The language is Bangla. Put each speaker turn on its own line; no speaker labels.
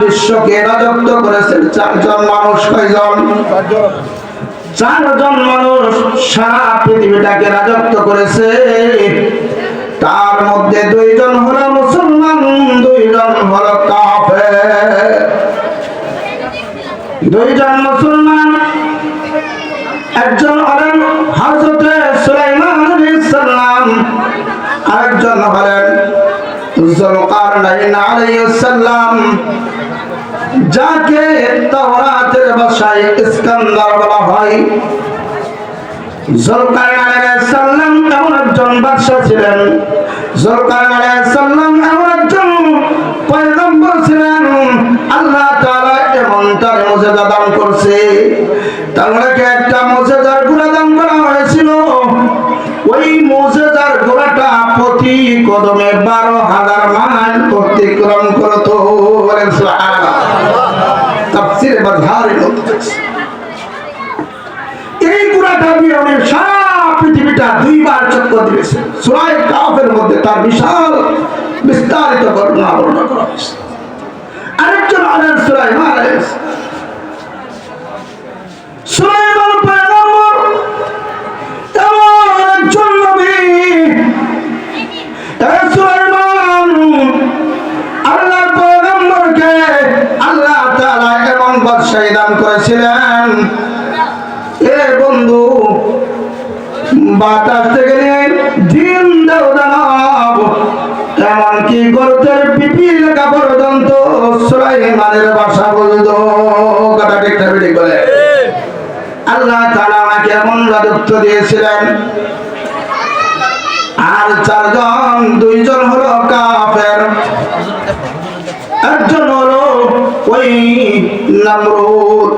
বিশ্বকে রাজত্ব করেছেন চারজন মানুষ কয়জন? চারজন মানুষ সারা পৃথিবীটাকে রাজত্ব করেছে। তার মধ্যে দুইজন হলো মুসলমান, দুইজন হলো কাফের। দুইজন মুসলমান, একজন হলেন যাকে তাওরাতের ভাষায় বলা হয়। এমন একজন ছিলেন। জুলকারনাইন আলাইহিস এমন একজন পয়গম্বর ছিলেন। আল্লাহ তাআলা এমন তার দান করছে। তাদেরকে একটা মুজিজার প্রতি কদমে বারো হাজার মাইল অতিক্রম করত। এই পৃথিবীটা দুইবার চক্কর দিয়েছে। সুরায় মধ্যে তার বিশাল বিস্তারিত ঘটনা বর্ণনা করা হয়েছে আরেকজন আলেন সুলাইমান আলাইহিস সুলাইমান পয়গম্বর এমন একজন নবী আল্লাহর পয়গম্বরকে আল্লাহ তাআলা এমন বাদশাহী দান করেছিলেন। এ বন্ধু, বাতাস থেকে নিয়ে দিন দেও দানব, এমনকি গর্তের পিপি পর্যন্ত সুলাইমানের ভাষা বলতো কথা আল্লাহ তাআলা আমাকে এমন দিয়েছিলেন আর চারজন দুইজন হলো কাফের। একজন হলো ওই নামরুদ।